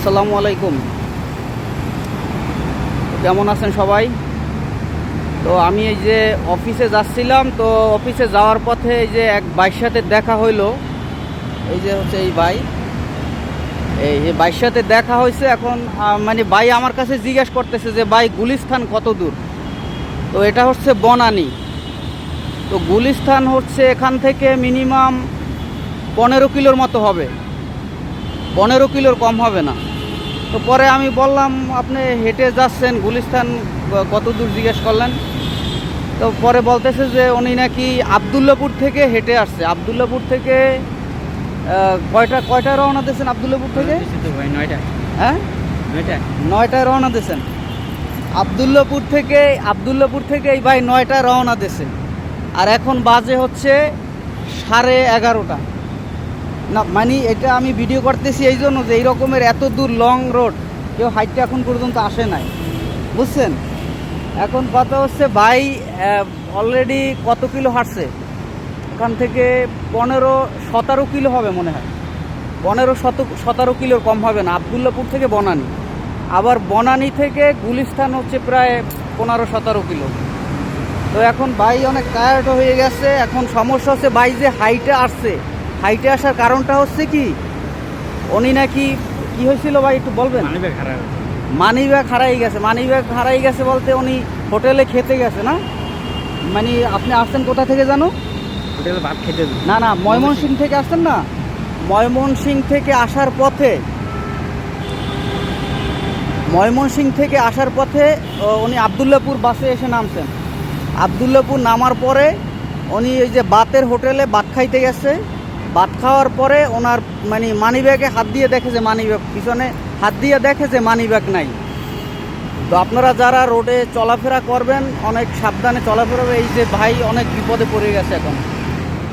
আসসালামু আলাইকুম। কেমন আছেন সবাই? তো আমি এই যে অফিসে যাচ্ছিলাম, তো অফিসে যাওয়ার পথে এই যে এক বাইর সাথে দেখা হইল। এই যে হচ্ছে এই ভাই। এই যে বাইর সাথে দেখা হয়েছে এখন মানে ভাই আমার কাছে জিজ্ঞেস করতেছে যে, ভাই গুলিস্থান কত দূর? তো এটা হচ্ছে বনানী। তো গুলিস্থান হচ্ছে এখান থেকে মিনিমাম পনেরো কিলোর মতো হবে। পনেরো কিলোর কম হবে না। তো পরে আমি বললাম, আপনি হেঁটে যাচ্ছেন গুলিস্তান কত দূর জিজ্ঞেস করলেন? তো পরে বলতেছে যে, উনি নাকি আবদুল্লাপুর থেকে হেঁটে আসছে। আবদুল্লাপুর থেকে কয়টা কয়টা রওনা দিয়েছেন আবদুল্লাপুর থেকে? নয়টা হ্যাঁ? নয়টা নয়টায় রওনা দিয়েছেন। আবদুল্লাপুর থেকে আবদুল্লাপুর থেকে এই ভাই নয়টায় রওনা দিয়েছে। আর এখন বাজে হচ্ছে সাড়ে এগারোটা। না মানে এটা আমি ভিডিও করতেছি এই জন্য যে এই রকমের এত দূর লং রোড কেউ হাইটটা এখন পর্যন্ত আসে নাই। বুঝছেন? এখন কথা হচ্ছে ভাই অলরেডি কত কিলো হাঁটছে? এখান থেকে পনেরো, সতেরো কিলো হবে মনে হয়। পনেরো, শত, সতেরো কিলোর কম হবে না। আবদুল্লাপুর থেকে বনানি। আবার বনানি থেকে গুলিস্তান হচ্ছে প্রায় পনেরো, সতেরো কিলো। তো এখন ভাই অনেক টায়ার্ড হয়ে গেছে। এখন সমস্যা হচ্ছে ভাই যে হাইটে আসছে। হাইটে আসার কারণটা হচ্ছে কি? উনি নাকি কি হয়েছিল ভাই একটু বলবেন? মানি ব্যাগ হারাই গেছে। মানি ব্যাগ হারাই গেছে বলতে উনি হোটেলে খেতে গেছে না? মানে আপনি আসছেন কোথা থেকে জানো? হোটেলে ভাত খেতে না না ময়মনসিং থেকে আসছেন না? ময়মনসিং থেকে আসার পথে ময়মনসিং থেকে আসার পথে উনি আবদুল্লাপুর বাসে এসে নামছেন। আবদুল্লাপুর নামার পরে উনি এই যে বাতের হোটেলে ভাত খাইতে গেছে। ভাত খাওয়ার পরে ওনার মানে মানি ব্যাগে হাত দিয়ে দেখে যে মানি ব্যাগ পিছনে হাত দিয়ে দেখে যে মানি ব্যাগ নাই। তো আপনারা যারা রোডে চলাফেরা করবেন, অনেক সাবধানে চলাফেরা। এই যে ভাই অনেক বিপদে পড়ে গেছে এখন।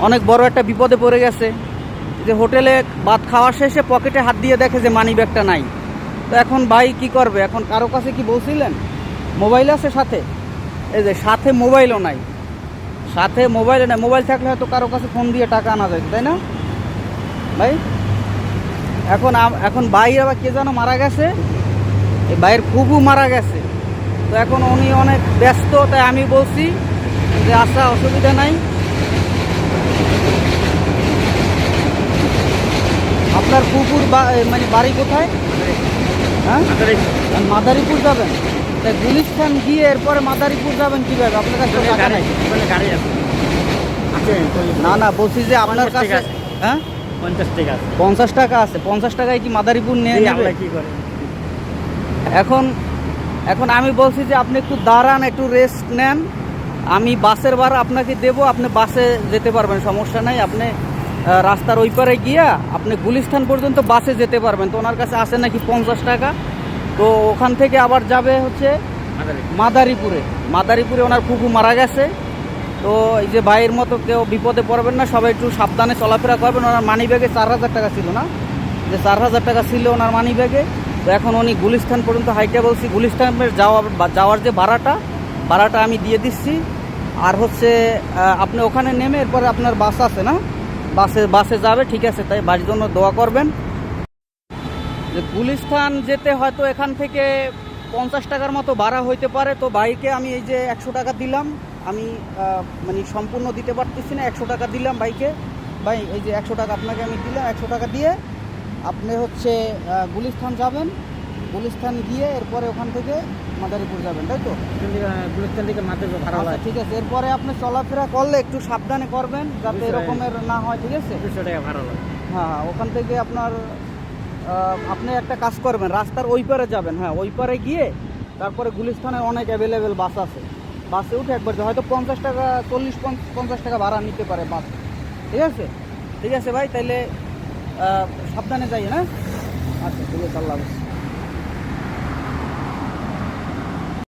অনেক বড় একটা বিপদে পড়ে গেছে যে হোটেলে ভাত খাওয়া শেষে পকেটে হাত দিয়ে দেখে যে মানি ব্যাগটা নাই। তো এখন ভাই কি করবে? এখন কারও কাছে কি বলছিলেন? মোবাইল আছে সাথে? এই যে সাথে মোবাইলও নাই। সাথে মোবাইল নাই, মোবাইল থাকলে হয়তো কারও কাছে ফোন দিয়ে টাকা আনা যায় তাই না? ভাই, এখন এখন ভাই আবার কে যেন মারা গেছে? এই ভাইয়ের খুবু মারা গেছে। তো এখন উনি অনেক ব্যস্ত, তাই আমি বলছি যে আচ্ছা অসুবিধা নাই। আপনার কুকুর মানে বাড়ি কোথায়? হ্যাঁ? মাদারীপুর যাবেন? তাই গুলিস্তান গিয়ে এরপরে মাদারীপুর যাবেন কীভাবে? আপনার কাছে টাকা নাই। গাড়ি আছে। না না বলছি যে আপনার কাছে হ্যাঁ? পঞ্চাশ টাকা পঞ্চাশ টাকা আছে। পঞ্চাশ টাকায় কি মাদারীপুর নিয়ে আমরা কি করে? এখন এখন আমি বলছি যে আপনি একটু দাঁড়ান একটু রেস্ট নেন। আমি বাসের ভাড়া আপনাকে দেবো আপনি বাসে যেতে পারবেন সমস্যা নাই। আপনি রাস্তার ওই পারে গিয়া আপনি গুলিস্থান পর্যন্ত বাসে যেতে পারবেন। তো ওনার কাছে আছে নাকি পঞ্চাশ টাকা? তো ওখান থেকে আবার যাবে হচ্ছে মাদারীপুরে। মাদারীপুরে। ওনার ফুফু মারা গেছে। তো এই যে ভাইয়ের মতো কেউ বিপদে পড়বেন না সবাই একটু সাবধানে চলাফেরা করবেন। ওনার মানি ব্যাগে চার হাজার টাকা ছিল না? যে চার হাজার টাকা ছিল ওনার মানি ব্যাগে তো এখন উনি গুলিস্তান পর্যন্ত হাইটে বলছি গুলিস্তানের যাওয়া বা- যাওয়ার যে ভাড়াটা ভাড়াটা আমি দিয়ে দিচ্ছি। আর হচ্ছে আপনি ওখানে নেমে এরপরে আপনার বাস আছে না? বাসে বাসে যাবে ঠিক আছে তাই বাড়ির জন্য দোয়া করবেন। যে গুলিস্তান যেতে হয়তো এখান থেকে পঞ্চাশ টাকার মতো ভাড়া হইতে পারে তো বাইকে আমি এই যে একশো টাকা দিলাম। আমি মানে সম্পূর্ণ দিতে পারতেছি না একশো টাকা দিলাম বাইকে ভাই এই যে একশো টাকা আপনাকে আমি দিলাম একশো টাকা দিয়ে আপনি হচ্ছে গুলিস্থান যাবেন। গুলিস্থান গিয়ে এরপরে ওখান থেকে মাদারীপুর যাবেন তাই তো? গুলিস্থান থেকে মাদারীপুর ভাড়া আচ্ছা হয়। ঠিক আছে। এরপরে আপনি চলাফেরা করলে একটু সাবধানে করবেন যাতে এরকমের না হয় ঠিক আছে? দুশো টাকা ভাড়া হয়। হ্যাঁ হ্যাঁ, ওখান থেকে আপনার আপনি একটা কাজ করবেন, রাস্তার ওই পারে যাবেন হ্যাঁ ওই পারে গিয়ে তারপরে গুলিস্থানের অনেক অ্যাভেলেবেল বাস আছে। বাসে উঠে একবার হয়তো পঞ্চাশ টাকা, চল্লিশ পঞ্চ- পঞ্চাশ টাকা ভাড়া নিতে পারে বাস ঠিক আছে? ঠিক আছে ভাই, তাইলে সাবধানে যাই হ্যাঁ? আচ্ছা ঠিক আছে, আল্লাহ হাফেজ।